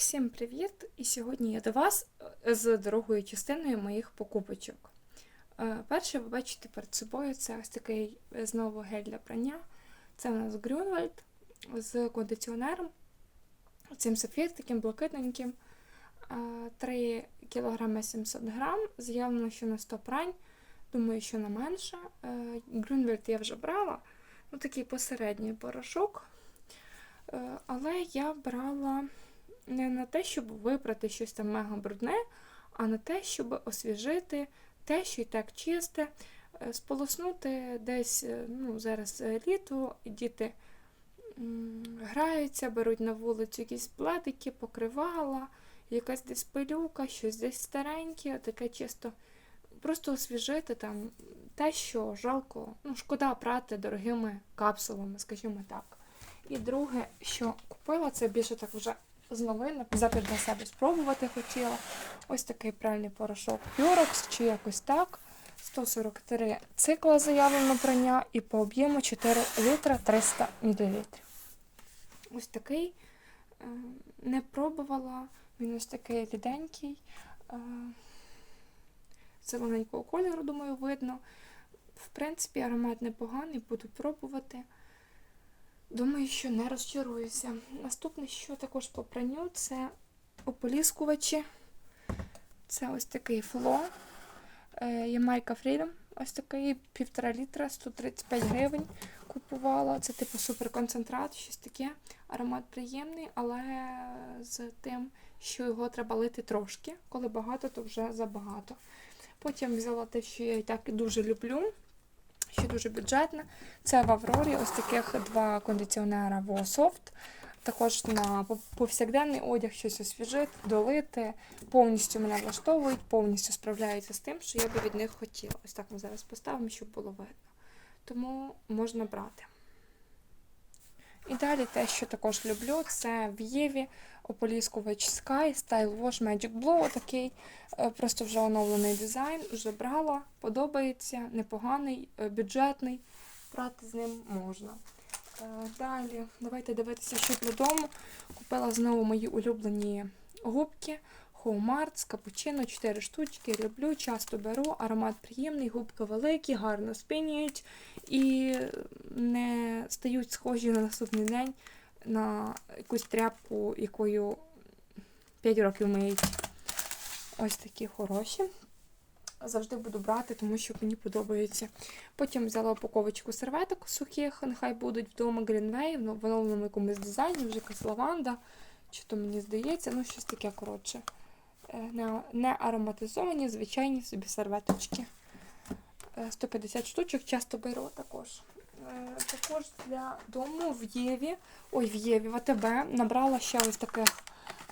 Всім привіт! І сьогодні я до вас е, з другою частиною моїх покупочок. Е, Перше, ви бачите перед собою це ось такий е, знову гель для прання. Це у нас Grünwald з кондиціонером, цим сапфір таким блакитненьким. Е, 3 кг 700 грам. З'явлено, що на 100 прань. Думаю, що на менше. Grünwald я вже брала. Ну, такий посередній порошок. Але я брала не на те, щоб випрати щось там мега брудне, а на те, щоб освіжити те, що і так чисте, е, сполоснути десь, е, ну, зараз е, літо, діти граються, беруть на вулицю якісь платики, покривала, якась десь пилюка, щось десь стареньке, таке чисто. Просто освіжити там те, що жалко, ну, шкода прати дорогими капсулами, скажімо так. І друге, що купила, це більше так вже з новинок, взяти для себе спробувати хотіла. Ось такий пральний порошок Purex, чи якось так. 143 цикла заявлено прання і по об'єму 4 літра 300 мл. Ось такий. Е, Не пробувала, він ось такий ріденький. е, Зелененького кольору, думаю, видно. В принципі, аромат непоганий, буду пробувати. Думаю, що не розчаруюся. Наступне, що також по пранню, це ополіскувачі. Це ось такий фло. Ямайка Freedom. Ось такий півтора літра, 135 гривень купувала. Це типу суперконцентрат, щось таке. Аромат приємний, але з тим, що його треба лити трошки. Коли багато, то вже забагато. Потім взяла те, що я і так дуже люблю що дуже бюджетне. Це в Аврорі ось таких два кондиціонера Soft. Також на повсякденний одяг щось освіжити, долити. Повністю мене влаштовують, повністю справляються з тим, що я би від них хотіла. Ось так ми зараз поставимо, щоб було видно. Тому можна брати. Далі те, що також люблю, це в Єві ополіскувач Sky Style Wash Magic Blue. Отакий е, просто вже оновлений дизайн. Вже брала, подобається, непоганий, е, бюджетний. Прати з ним можна. Е, Далі, давайте дивитися, що додому. Купила знову мої улюблені губки. Хоумарт з капучино, 4 штучки. Люблю, часто беру. Аромат приємний, губки великі, гарно спінюють і не стають схожі на наступний день на якусь тряпку, якою 5 років миють. Ось такі хороші. Завжди буду брати, тому що мені подобається. Потім взяла упаковочку серветок сухих, нехай будуть вдома Greenway, в оновленому якомусь дизайні, вже якась лаванда. Чи то мені здається, ну щось таке коротше. Не, не ароматизовані, звичайні собі серветочки. 150 штучок часто беру також. Е, Також для дому в Єві, ой, в Єві, в АТБ набрала ще ось таких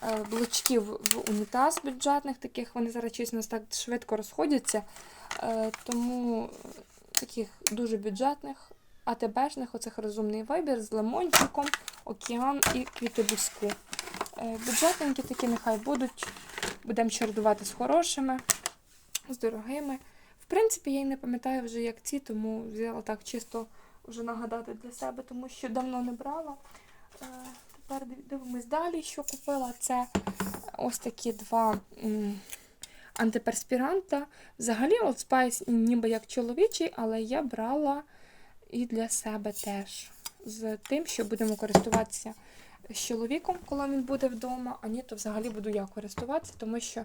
е, блочків в унітаз бюджетних, таких вони зараз чесно так швидко розходяться. Е, Тому таких дуже бюджетних, АТБшних, оцих розумний вибір з лимончиком, океан і квітибуску. Бюджетненькі такі нехай будуть. Будемо чередувати з хорошими, з дорогими. В принципі, я й не пам'ятаю вже, як ці, тому взяла так чисто вже нагадати для себе, тому що давно не брала. Е, тепер дивимось далі, що купила. Це ось такі два антиперспіранта. Взагалі, от спайс ніби як чоловічий, але я брала і для себе теж. З тим, що будемо користуватися з чоловіком, коли він буде вдома, а ні, то взагалі буду я користуватися, тому що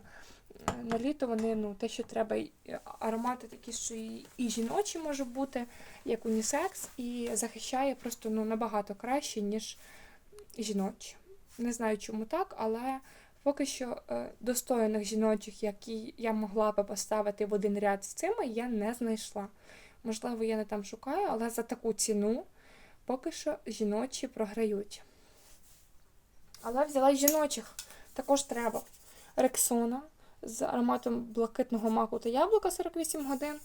на літо вони, ну, те, що треба, аромати такі, що і, і жіночі може бути, як унісекс, і захищає просто ну, набагато краще, ніж жіночі. Не знаю, чому так, але поки що е, достойних жіночих, які я могла би поставити в один ряд з цими, я не знайшла. Можливо, я не там шукаю, але за таку ціну поки що жіночі програють. Але взяла жіночих, також треба. Рексона з ароматом блакитного маку та яблука 48 годин.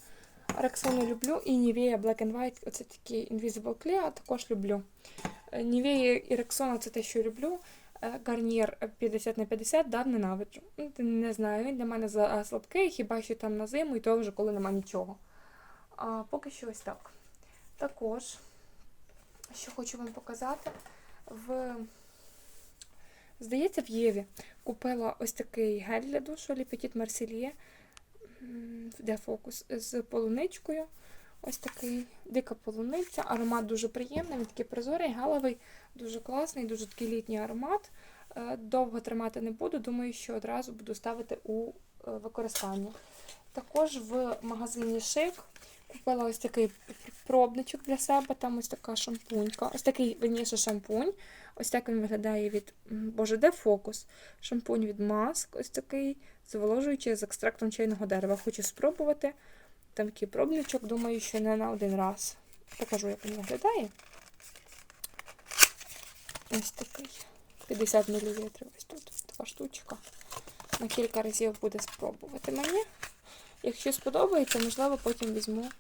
Рексону люблю і Nivea Black and White, оце такий Invisible Clear, також люблю. Nivea і Рексона це те, що люблю. Гарнір 50 на 50, да, ненавиджу. Не знаю, він для мене слабкий, хіба що там на зиму, і то вже коли нема нічого. А поки що ось так. Також, що хочу вам показати, в Здається, в Єві купила ось такий гель для душу Ліпетіт Марсельє. Де фокус з полуничкою. Ось такий дика полуниця. Аромат дуже приємний, він такий прозорий, гелевий, дуже класний, дуже такий літній аромат. Е, Довго тримати не буду, думаю, що одразу буду ставити у е, використання. Також в магазині Шик купила ось такий пробничок для себе, там ось така шампунька, ось такий верніше шампунь. Ось так він виглядає від Боже, де фокус? Шампунь від маск, ось такий, зволожуючий з екстрактом чайного дерева. Хочу спробувати. Там такий пробничок, думаю, що не на один раз. Покажу, як він виглядає. Ось такий. 50 мл. Ось тут така штучка. На кілька разів буде спробувати мені. Якщо сподобається, можливо, потім візьму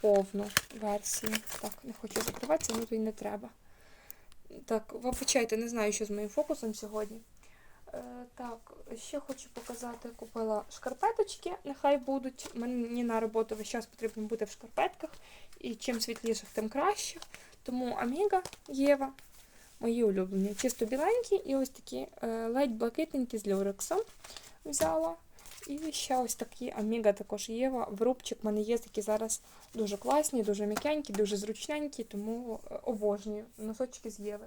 повну версію. Так, не хочу закриватися, ну то й не треба. Так, вибачайте, не знаю, що з моїм фокусом сьогодні. Е, так, ще хочу показати, купила шкарпеточки, нехай будуть. Мені на роботу весь час потрібно бути в шкарпетках. І чим світліших, тим краще. Тому Аміга Єва, мої улюблені. Чисто біленькі і ось такі е, ледь блакитненькі з люрексом взяла. І ще ось такі Аміга також Єва. В рубчик в мене є такі зараз дуже класні, дуже м'якенькі, дуже зручненькі, тому е, обожнюю носочки з Єви.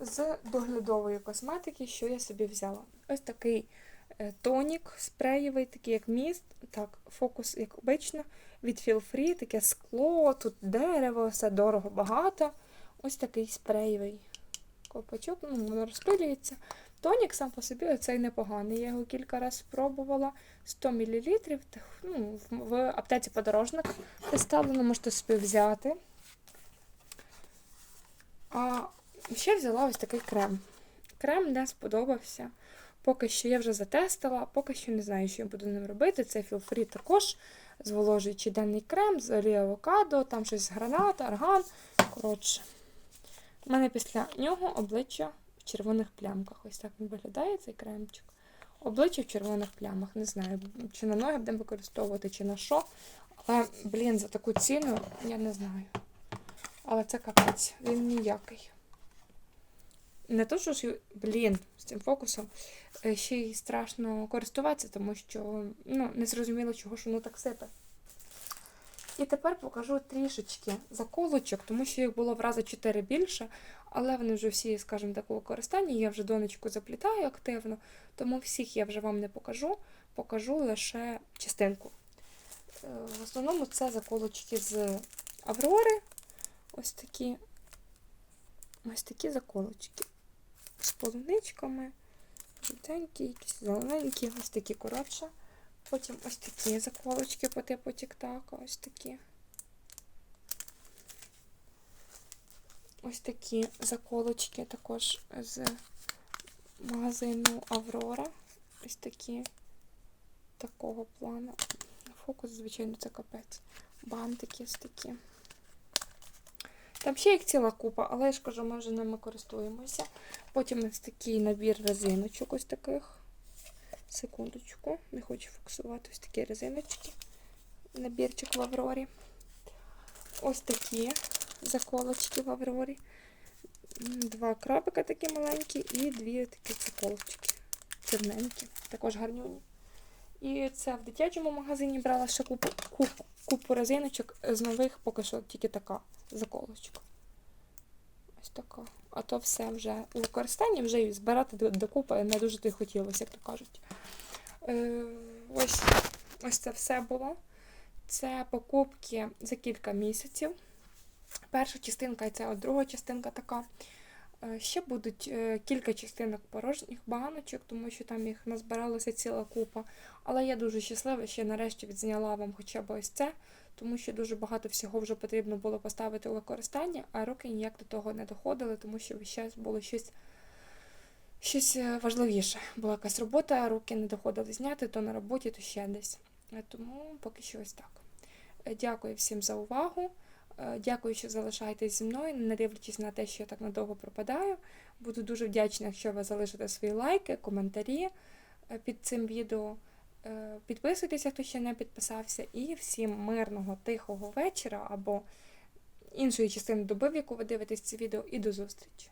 З доглядової косметики, що я собі взяла. Ось такий е, тонік спреєвий, такий як міст. Так, фокус, як обично, від Feel Free, таке скло, тут дерево, все дорого, багато. Ось такий спреєвий копачок, ну, воно розпилюється. Тонік сам по собі оцей непоганий. Я його кілька разів спробувала. 100 мл. Ну, в- аптеці подорожник представлено, можете собі взяти. А ще взяла ось такий крем. Крем не сподобався. Поки що я вже затестила, поки що не знаю, що я буду ним робити. Це Free також зволожуючий денний крем з олії авокадо, там щось гранат, арган. Коротше, у мене після нього обличчя червоних плямках. Ось так він виглядає, цей кремчик. Обличчя в червоних плямах. Не знаю, чи на ноги будемо використовувати, чи на що. Але, блін, за таку ціну я не знаю. Але це капець, він ніякий. Не то, що ж, блін, з цим фокусом е, ще й страшно користуватися, тому що ну, не зрозуміло, чого ж воно так сипе. І тепер покажу трішечки заколочок, тому що їх було в рази 4 більше, але вони вже всі, скажімо так, у використанні. Я вже донечку заплітаю активно, тому всіх я вже вам не покажу, покажу лише частинку. Е, В основному це заколочки з Аврори. Ось такі, ось такі заколочки. З полуничками, жовтенькі, якісь зелененькі, ось такі коротше. Потім ось такі заколочки по типу тік-така, ось такі. Ось такі заколочки також з магазину Аврора. Ось такі такого плану. Фокус, звичайно, це капець. Бантики ось такі. Там ще їх ціла купа, але я ж кажу, ми вже ними користуємося. Потім ось такий набір резиночок, ось таких. Секундочку, не хочу фокусувати ось такі резиночки. Набірчик в Аврорі. Ось такі заколочки в Аврорі. Два крабика такі маленькі і дві такі заколочки. Чорненькі, також гарнюні. І це в дитячому магазині брала ще купу, купу, купу резиночок з нових, поки що тільки така заколочка. Ось така. А то все вже у використанні, вже її збирати докупи не дуже то хотілося, як то кажуть. Е, ось, ось це все було. Це покупки за кілька місяців. Перша частинка і от друга частинка така. Е, Ще будуть е, кілька частинок порожніх баночок, тому що там їх назбиралося ціла купа. Але я дуже щаслива, що нарешті відзняла вам хоча б ось це, тому що дуже багато всього вже потрібно було поставити у використання, а руки ніяк до того не доходили, тому що час було щось, щось е, важливіше. Була якась робота, а руки не доходили зняти, то на роботі, то ще десь. Тому поки що ось так. Дякую всім за увагу. Е, Дякую, що залишаєтесь зі мною, не дивлячись на те, що я так надовго пропадаю. Буду дуже вдячна, якщо ви залишите свої лайки, коментарі е, під цим відео. Е, Підписуйтеся, хто ще не підписався, і всім мирного, тихого вечора або іншої частини доби, в яку ви дивитесь це відео, і до зустрічі!